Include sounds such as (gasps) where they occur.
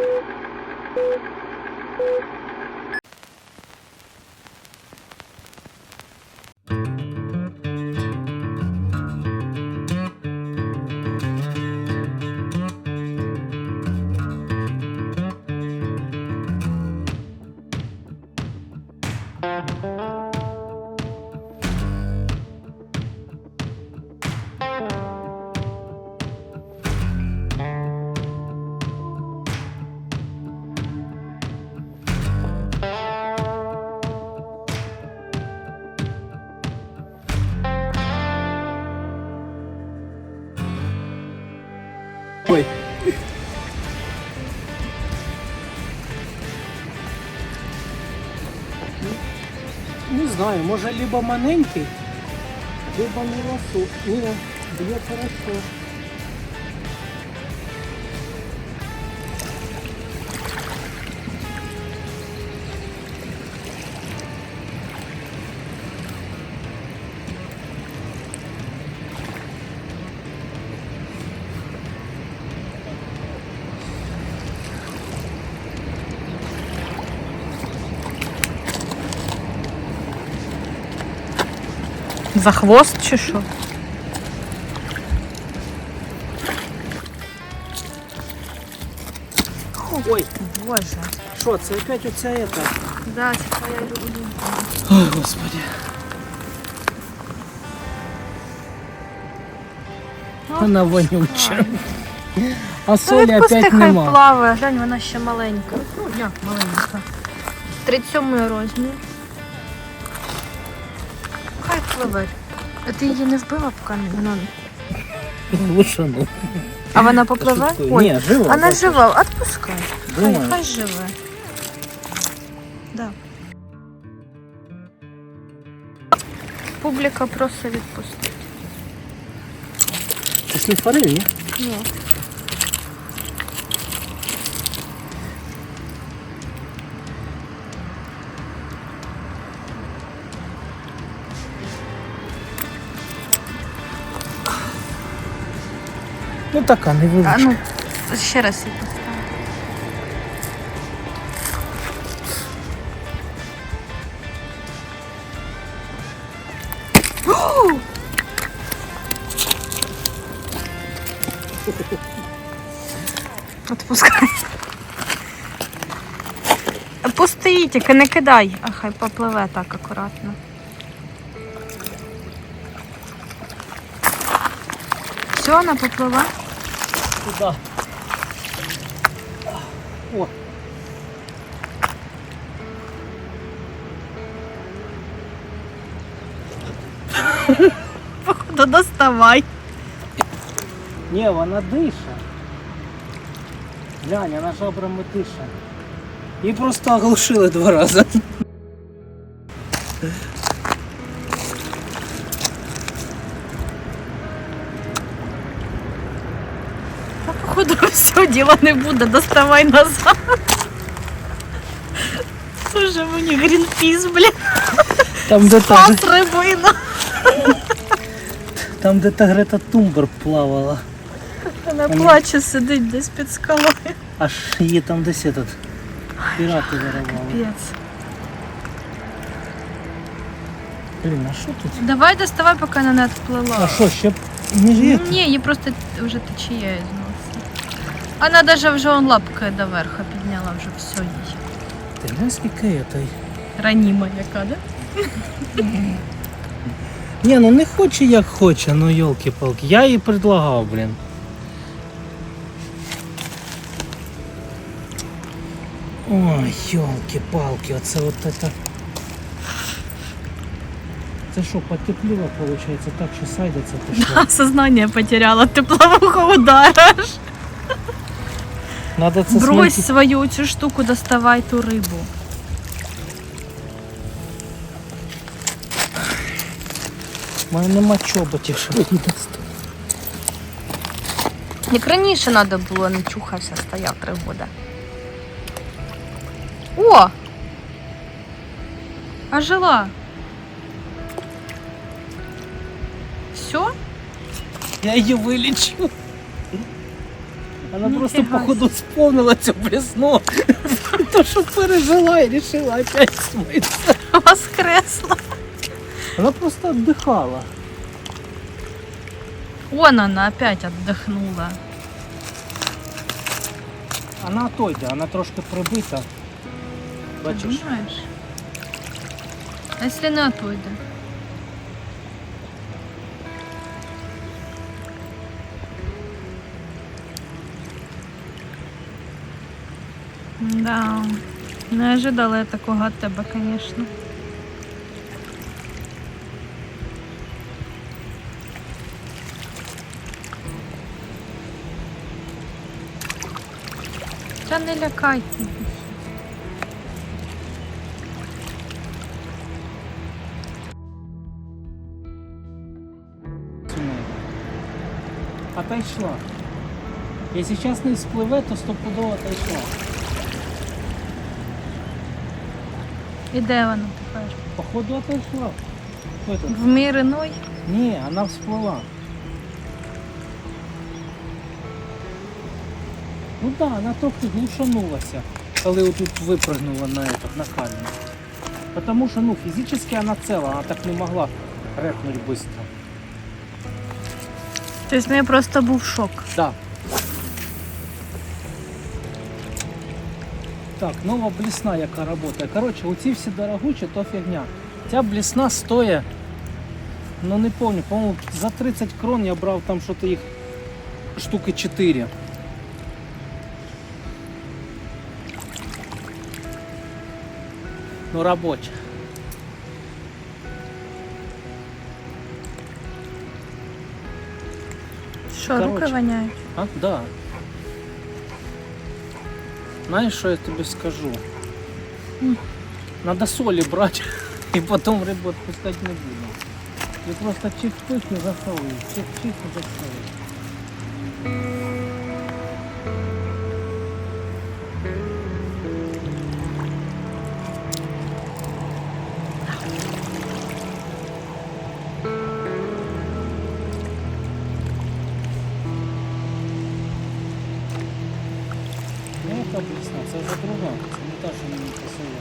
Thank you. Ой. Не знаю, може либо маленький, либо не лосо. Ні, б'є хорошо. За хвост чи що? Ой, Боже. що, це опять оця ета? Да, це твоя улюблена. Ой, господи. Вона вонюча. А Ну, солі відпусти, опять хай нема. плаває. Глянь, вона ще маленька. Ну, як маленька. 37 розмір. Хай пливе. А ти її не вбила, поки вона... Лучше ну. А вона попливе? Шуткую. Ой, Ні, жива. вона бачиш. жива, відпускай. Хай, Думаю. хай живе. Да. Публіка просить відпустити. Це ж не форель, ні? Ні. Ну така, не А ну, ще раз її поставлю. (gasps) Отпускай. Пусти, тільки не кидай, а хай попливе так акуратно. Все, вона попливе? Туди. О, Походу, доставай. ні, вона дише. Глянь, вона жабрами дише. Її просто оглушили два рази. Та походу (laughs) все, діла не буде, доставай назад. Тоже мені грінпіс, блін, Там де та, пас рибина. там, де та Грета Тумбер плавала. Вона плаче, сидить десь під скалою. Аж її там десь этот пірати виривали. Пець. Блін, а що тут? Давай доставай, поки вона не відплила. А що, ще б не жити? Ні, її просто вже течія Носа. Вона вже он лапки до верха підняла, вже все їй. Ти не скільки этой. Раніма яка, да? Ні, ну не хоче як хоче, ну йолки-палки. Я їй предлагав, блін. Ой, йолки-палки, оце от это. Це що, потепліло, виходить, так що сайдиться пішло. (laughs) Сознання потеряла, теплового удара. Надо це Брось смальті- свою цю штуку, доставай ту рибу. У мене нема чоботів, щоб її достати. Як раніше треба було, не чухався, стояв три года. О! А жила. Все? Я її вилічу. Вона просто походу сповнила цю блесну. (laughs) То, що пережила і вирішила опять смитися. Воскресла. Вона просто віддихала. Вон она опять отдохнула. Вона отойде, вона трошки прибита. Бачиш? Понимаешь? А если не отойде? Да, не ожидала я такого от тебе, конечно. Та не лякайте. Отойшла. Якщо зараз не спливе, то стопудово отойшла. І де вона тепер? Походу отойшла. Хто? В мир іной? Ні, вона всплила. Ну так, да, вона трохи глушанулася, коли отут випрыгнула на этот, на камінь. Потому що ну, фізично вона ціла, вона так не могла репнути швидко. Тобто в мене просто був шок. Да. Так, нова блесна, яка працює. Коротше, оці всі дорогучі, то фігня. Ця блесна стоїть, ну не пам'ятаю, по-моєму, за 30 крон я брав там що-то їх штуки 4. Ну, робоча. Що, руки Короче. воняють? А? Да. Знаешь, что я тебе скажу? Надо солі брати (laughs) і потім рибу відпускати не будемо. Ти просто чих-чих і засолив, чих-чих і засолив. Ну, яка це вже друга, це не та, що мені посилила.